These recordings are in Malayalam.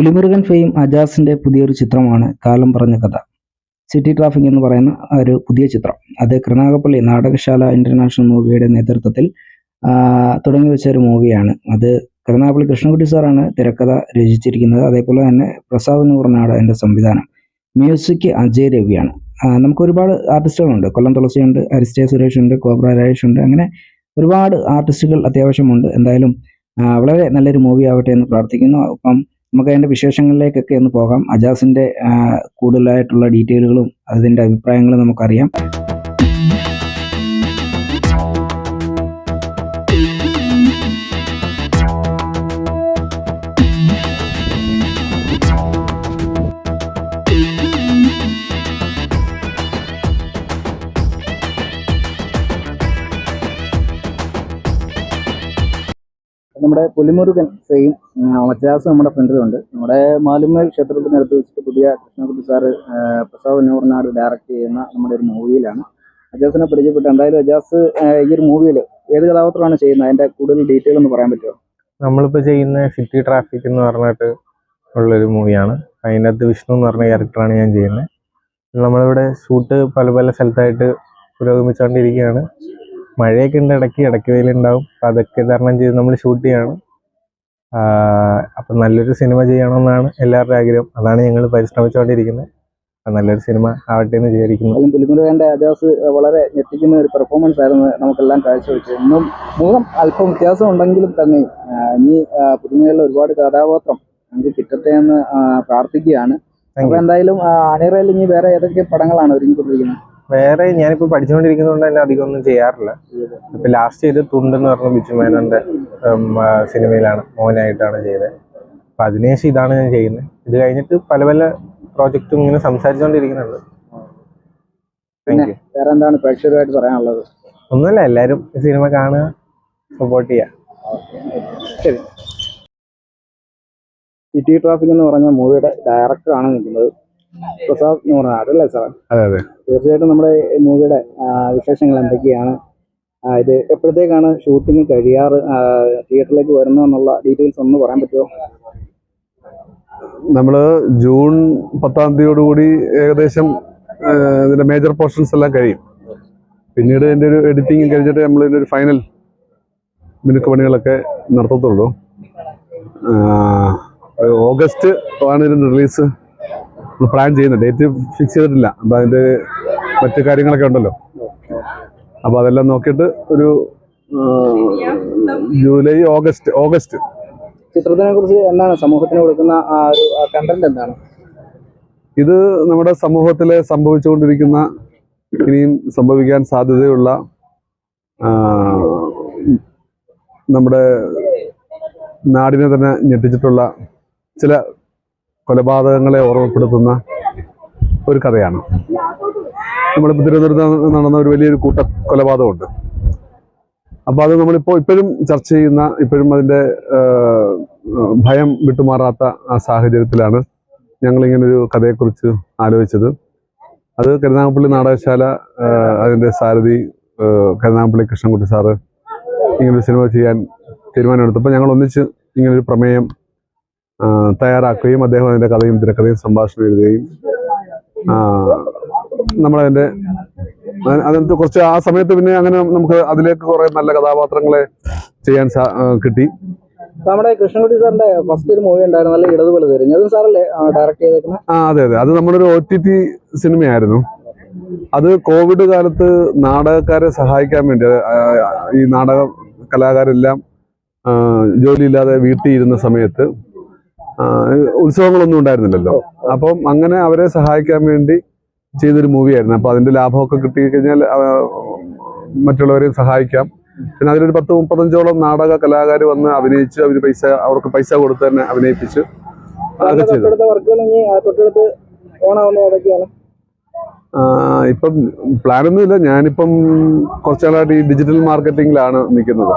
പുലിമുരുകൻ ഫെയിം അജാസിന്റെ പുതിയൊരു ചിത്രമാണ് കാലം പറഞ്ഞ കഥ. സിറ്റി ട്രാഫിക് എന്ന് പറയുന്ന ഒരു പുതിയ ചിത്രം. അത് കൃണാകപ്പള്ളി നാടകശാല ഇന്റർനാഷണൽ മൂവിയുടെ നേതൃത്വത്തിൽ തുടങ്ങി വെച്ച ഒരു മൂവിയാണ്. അത് കൃണാകപ്പള്ളി കൃഷ്ണൻകുട്ടി സാറാണ് തിരക്കഥ രചിച്ചിരിക്കുന്നത്. അതേപോലെ തന്നെ പ്രസാദ് നൂറിനാട് അതിന്റെ സംവിധാനം. മ്യൂസിക് അജയ് രവിയാണ്. നമുക്ക് ഒരുപാട് ആർട്ടിസ്റ്റുകളുണ്ട്. കൊല്ലം തുളസിയുണ്ട് അരിസ്റ്റേ സുരേഷ് ഉണ്ട് കോബ്ര രാജേഷ് ഉണ്ട് അങ്ങനെ ഒരുപാട് ആർട്ടിസ്റ്റുകൾ അത്യാവശ്യമുണ്ട്. എന്തായാലും വളരെ നല്ലൊരു മൂവി ആവട്ടെ എന്ന് പ്രാർത്ഥിക്കുന്നു. അപ്പം നമുക്ക് അതിന്റെ വിശേഷങ്ങളിലേക്കൊക്കെ ഒന്ന് പോകാം. അജാസിന്റെ കൂടുതലായിട്ടുള്ള ഡീറ്റെയിലുകളും അതിന്റെ അഭിപ്രായങ്ങളും നമുക്കറിയാം. നമ്മുടെ പുലിമുരുകൻ സെയിം അജാസ് നമ്മുടെ ഫ്രണ്ടിലുണ്ട്. നമ്മുടെ മാലുമേൽ ക്ഷേത്രത്തിനടുത്ത് വെച്ചിട്ട് പുതിയ കൃഷ്ണകുട്ടി സാറ് പ്രസാദ് നൂറിനാട് ഡയറക്റ്റ് ചെയ്യുന്ന നമ്മുടെ ഒരു മൂവിയിലാണ് അജാസിനെ പരിചയപ്പെട്ട് എന്തായാലും അജാസ് ഈ ഒരു മൂവിയിൽ ഏത് കഥാപാത്രമാണ് ചെയ്യുന്നത്? അതിന്റെ കൂടുതൽ ഡീറ്റെയിൽ ഒന്ന് പറയാൻ പറ്റുമോ? നമ്മളിപ്പോൾ ചെയ്യുന്ന സിറ്റി ട്രാഫിക് എന്ന് പറഞ്ഞിട്ട് ഉള്ളൊരു മൂവിയാണ് അതിനകത്ത് വിഷ്ണു എന്ന് പറഞ്ഞ ക്യാരക്ടറാണ് ഞാൻ ചെയ്യുന്നത്. നമ്മളിവിടെ ഷൂട്ട് പല പല സ്ഥലത്തായിട്ട് പുരോഗമിച്ചുകൊണ്ടിരിക്കുകയാണ് മഴയൊക്കെ ഉണ്ട് ഇടയ്ക്ക് ഇടയ്ക്ക് വെയിലുണ്ടാവും. അപ്പം അതൊക്കെ തരണം ചെയ്ത് നമ്മൾ ഷൂട്ട് ചെയ്യണം. അപ്പം നല്ലൊരു സിനിമ ചെയ്യണമെന്നാണ് എല്ലാവരുടെയും ആഗ്രഹം. അതാണ് ഞങ്ങൾ പരിശ്രമിച്ചുകൊണ്ടിരിക്കുന്നത്. അപ്പം നല്ലൊരു സിനിമ ആവട്ടെ എന്ന് വിചാരിക്കുന്നു. അജാസ് വളരെ ഞെട്ടിക്കുന്ന ഒരു പെർഫോമൻസ് ആയിരുന്നു നമുക്കെല്ലാം കാഴ്ചവെച്ചു ഇന്നും മൂന്നും അല്പം വ്യത്യാസം ഉണ്ടെങ്കിലും തന്നെ ഇനി പുതുമയുള്ള ഒരുപാട് കഥാപാത്രം നമുക്ക് കിട്ടട്ടെ എന്ന് പ്രാർത്ഥിക്കുകയാണ്. Thank എന്തായാലും ആ, അണിയറയിൽ ഇനി വേറെ ഏതൊക്കെ പടങ്ങളാണ് ഒരുങ്ങിക്കൊണ്ടിരിക്കുന്നത്? വേറെ ഞാനിപ്പോൾ പഠിച്ചുകൊണ്ടിരിക്കുന്നതുകൊണ്ട് തന്നെ അധികം ഒന്നും ചെയ്യാറില്ല. ഇപ്പൊ ലാസ്റ്റ് ചെയ്ത് തുണ്ട് എന്ന് പറഞ്ഞ ബിജു ആ, സിനിമയിലാണ് മോനായിട്ടാണ് ചെയ്തത് അപ്പൊ അതിനുശേഷം ഇതാണ് ഞാൻ ചെയ്യുന്നത് ഇത് കഴിഞ്ഞിട്ട് പല പല പ്രോജക്റ്റും ഇങ്ങനെ സംസാരിച്ചുകൊണ്ടിരിക്കുന്നുണ്ട് വേറെ എന്താണ് പ്രേക്ഷകരുമായിട്ട് പറയാനുള്ളത്? ഒന്നുമില്ല എല്ലാവരും ഈ സിനിമ കാണുക സപ്പോർട്ട് ചെയ്യുക. ശരി. സിറ്റി ട്രാഫിക് എന്ന് പറഞ്ഞ മൂവിയുടെ ഡയറക്ടറാണ് നിൽക്കുന്നത്. പ്രസാദ് നൂറാണ് അതല്ലേ സാർ അതെ അതെ. തീർച്ചയായിട്ടും നമ്മുടെ മൂവിയുടെ വിശേഷങ്ങൾ എന്തൊക്കെയാണ്? ഇത് എപ്പോഴത്തേക്കാണ് ഷൂട്ടിംഗ് കഴിയാറ്? തിയേറ്ററിലേക്ക് വരുന്നത് എന്നുള്ള ഡീറ്റെയിൽസ് ഒന്ന് പറയാൻ പറ്റുമോ? നമ്മൾ ജൂൺ പത്താം തീയതിയോടുകൂടി ഏകദേശം ഇതിന്റെ മേജർ പോർഷൻസ് എല്ലാം കഴിയും. പിന്നീട് എന്റെ ഒരു എഡിറ്റിംഗ് കഴിഞ്ഞിട്ട് നമ്മൾ ഇതിന്റെ ഒരു ഫൈനൽ മിനുക്ക് പണികളൊക്കെ നടത്തത്തുള്ളൂ. ഓഗസ്റ്റ് ആണ് ഇതിന്റെ റിലീസ് പ്ലാൻ ചെയ്യുന്നത് ഡേറ്റ് ഫിക്സ് ചെയ്തിട്ടില്ല. അപ്പം അതിന്റെ മറ്റു കാര്യങ്ങളൊക്കെ ഉണ്ടല്ലോ. അപ്പോൾ അതെല്ലാം നോക്കിയിട്ട് ഒരു ജൂലൈ ഓഗസ്റ്റ് ഓഗസ്റ്റ്. ചിത്രത്തിനെ കുറിച്ച് എന്താണ് സമൂഹത്തിന് കൊടുക്കുന്ന ആ ഒരു കണ്ടന്റ് എന്താണ്? ഇത് നമ്മുടെ സമൂഹത്തിൽ സംഭവിച്ചുകൊണ്ടിരിക്കുന്ന ഇനിയും സംഭവിക്കാൻ സാധ്യതയുള്ള നമ്മുടെ നാടിനെ തന്നെ ഞെട്ടിച്ചിട്ടുള്ള ചില കൊലപാതകങ്ങളെ ഓർമ്മപ്പെടുത്തുന്ന ഒരു കഥയാണ്. നമ്മളിപ്പോൾ തിരുവനന്തപുരത്ത് നടന്ന ഒരു വലിയൊരു കൂട്ട കൊലപാതകമുണ്ട്. അപ്പോൾ അത് നമ്മളിപ്പോൾ ഇപ്പോഴും ചർച്ച ചെയ്യുന്ന ഇപ്പോഴും അതിന്റെ ഭയം വിട്ടുമാറാത്ത ആ സാഹചര്യത്തിലാണ് ഞങ്ങളിങ്ങനൊരു കഥയെക്കുറിച്ച് ആലോചിച്ചത്. അത് കരുനാഗപ്പള്ളി നാടകശാല അതിന്റെ സാരഥി കരുനാഗപ്പള്ളി കൃഷ്ണൻകുട്ടി സാറ് ഇങ്ങനൊരു സിനിമ ചെയ്യാൻ തീരുമാനമെടുത്തപ്പോൾ ഞങ്ങൾ ഒന്നിച്ച് ഇങ്ങനൊരു പ്രമേയം തയ്യാറാക്കുകയും അദ്ദേഹം അതിന്റെ കഥയും തിരക്കഥയും സംഭാഷണം എഴുതുകയും നമ്മളതിന്റെ അത് അതിനകത്ത് കുറച്ച് ആ സമയത്ത് പിന്നെ അങ്ങനെ നമുക്ക് അതിലേക്ക് കുറേ നല്ല കഥാപാത്രങ്ങളെ ചെയ്യാൻ കിട്ടി. നമ്മുടെ കൃഷ്ണൻകുട്ടി സാറിന്റെ ഫസ്റ്റ് ഒരു മൂവി ഉണ്ടായിരുന്നു നല്ല ഇടതുപോലെ തിരിഞ്ഞു. അതും സാറല്ലേ ഡയറക്ട് ചെയ്തേക്കുന്നത് ആ അതെ അതെ. അത് നമ്മുടെ ഒരു ഒ ടി ടി സിനിമയായിരുന്നു. അത് കോവിഡ് കാലത്ത് നാടകക്കാരെ സഹായിക്കാൻ വേണ്ടി ഈ നാടക കലാകാരെല്ലാം ജോലിയില്ലാതെ വീട്ടിൽ ഇരുന്ന സമയത്ത് ഉത്സവങ്ങളൊന്നും ഉണ്ടായിരുന്നില്ലല്ലോ. അപ്പം അങ്ങനെ അവരെ സഹായിക്കാൻ വേണ്ടി ചെയ്തൊരു മൂവിയായിരുന്നു. അപ്പോൾ അതിന്റെ ലാഭമൊക്കെ കിട്ടി കഴിഞ്ഞാൽ മറ്റുള്ളവരെ മറ്റുള്ളവരെയും സഹായിക്കാം. പിന്നെ അതിലൊരു പത്ത് മുപ്പത്തഞ്ചോളം നാടക കലാകാർ വന്ന് അഭിനയിച്ച് അവർ പൈസ അവർക്ക് പൈസ കൊടുത്ത് തന്നെ അഭിനയിപ്പിച്ച് അതൊക്കെ ചെയ്തു. ഇപ്പം പ്ലാനൊന്നും പ്ലാനൊന്നുമില്ല ഞാനിപ്പം കുറച്ചാളായിട്ട് ഈ ഡിജിറ്റൽ മാർക്കറ്റിംഗിലാണ് നിൽക്കുന്നത്.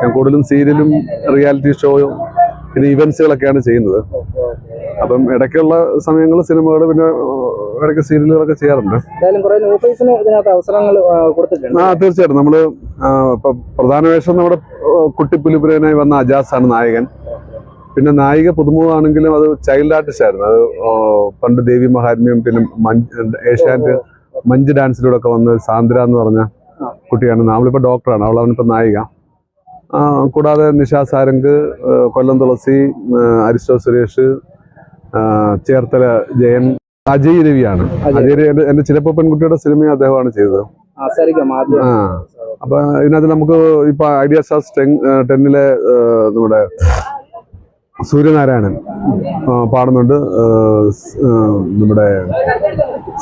ഞാൻ കൂടുതലും സീരിയലും റിയാലിറ്റി ഷോയും പിന്നെ ഇവന്റ്സുകളൊക്കെയാണ് ചെയ്യുന്നത്. അപ്പം ഇടയ്ക്കുള്ള സമയങ്ങൾ സിനിമകൾ പിന്നെ ഇടയ്ക്ക് സീരിയലുകളൊക്കെ ചെയ്യാറുണ്ട്. അവസരങ്ങൾ ആ തീർച്ചയായിട്ടും. നമ്മൾ ഇപ്പം പ്രധാന വേഷം നമ്മുടെ കുട്ടിപ്പുലിപുരനായി വന്ന അജാസ് ആണ് നായകൻ. പിന്നെ നായിക പുതുമുഖമാണെങ്കിലും അത് ചൈൽഡ് ആർട്ടിസ്റ്റ് ആയിരുന്നു. അത് പണ്ട് ദേവി മഹാത്മ്യം പിന്നെ മഞ്ച് ഏഷ്യാനെറ്റ് മഞ്ച് ഡാൻസിലൂടെ ഒക്കെ വന്ന് സാന്ദ്ര എന്ന് പറഞ്ഞ കുട്ടിയാണ്. അവളിപ്പോൾ ഡോക്ടറാണ് അവളവനിപ്പോൾ നായിക. കൂടാതെ നിഷാ സാരംഗ് കൊല്ലം തുളസി അരിസ്റ്റോ സുരേഷ് ചേർത്തല ജയൻ അജയ് രവിയാണ്. അജയ്. രവി എന്റെ എന്റെ ചിലപ്പോൾ പെൺകുട്ടിയുടെ സിനിമയും അദ്ദേഹമാണ് ചെയ്തത്. ആ. അപ്പൊ ഇതിനകത്ത് നമുക്ക് ഇപ്പൊ ഐഡിയ സ്റ്റാർസ് ടെൻ ടെന്നിലെ നമ്മുടെ സൂര്യനാരായണൻ പാടുന്നുണ്ട്. നമ്മുടെ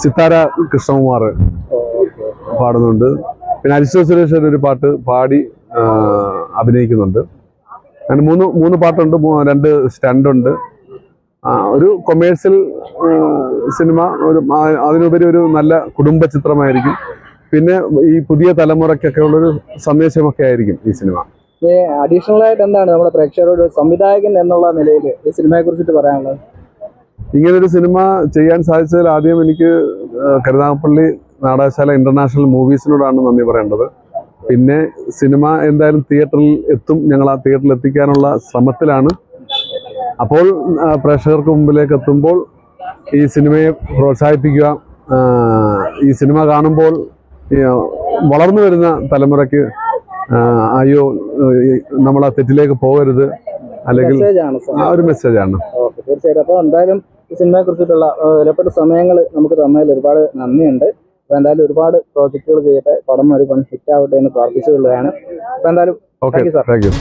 സിത്താര കൃഷ്ണകുമാർ പാടുന്നുണ്ട്. പിന്നെ അരിസ്റ്റോ സുരേഷൻ ഒരു പാട്ട് പാടി അഭിനയിക്കുന്നുണ്ട്. അങ്ങനെ മൂന്ന് മൂന്ന് പാട്ടുണ്ട് രണ്ട് സ്റ്റണ്ടുണ്ട്. ഒരു കൊമേഴ്സ്യൽ സിനിമ ഒരു അതിനുപരി ഒരു നല്ല കുടുംബ ചിത്രമായിരിക്കും. പിന്നെ ഈ പുതിയ തലമുറയ്ക്കൊക്കെ ഉള്ളൊരു സന്ദേശമൊക്കെ ആയിരിക്കും ഈ സിനിമ. അഡീഷണൽ ആയിട്ട് എന്താണ് നമ്മുടെ പ്രേക്ഷകരോട് സംവിധായകൻ എന്നുള്ള നിലയിൽ ഈ സിനിമയെ കുറിച്ചിട്ട് പറയാനുള്ളത്? ഇങ്ങനൊരു സിനിമ ചെയ്യാൻ സാധിച്ചതിൽ ആദ്യം എനിക്ക് കരുതാപ്പള്ളി കരുനാഗപ്പള്ളി നാടകശാല ഇന്റർനാഷണൽ മൂവീസിനോടാണ് നന്ദി പറയേണ്ടത്. പിന്നെ സിനിമ എന്തായാലും തിയേറ്ററിൽ എത്തും. ഞങ്ങൾ ആ തിയേറ്ററിൽ എത്തിക്കാനുള്ള ശ്രമത്തിലാണ്. അപ്പോൾ പ്രേക്ഷകർക്ക് മുമ്പിലേക്ക് എത്തുമ്പോൾ ഈ സിനിമയെ പ്രോത്സാഹിപ്പിക്കുക ഈ സിനിമ കാണുമ്പോൾ വളർന്നു വരുന്ന തലമുറയ്ക്ക് അയ്യോ നമ്മൾ ആ തെറ്റിലേക്ക് പോകരുത്. അല്ലെങ്കിൽ ആ ഒരു മെസ്സേജാണ് തീർച്ചയായിട്ടും. അപ്പോൾ എന്തായാലും ഈ സിനിമയെ കുറിച്ചിട്ടുള്ള വിലപ്പെട്ട സമയങ്ങൾ നമുക്ക് തന്നതിൽ ഒരുപാട് നന്ദിയുണ്ട്. അപ്പോൾ എന്തായാലും ഒരുപാട് പ്രോജക്റ്റുകൾ ചെയ്യട്ടെ. പടം ഒരു പണി ഹിറ്റ് ആവട്ടെ എന്ന് പ്രാർത്ഥിച്ചുകൊള്ളുകയാണ്. അപ്പൊ എന്തായാലും okay Thank you, thank you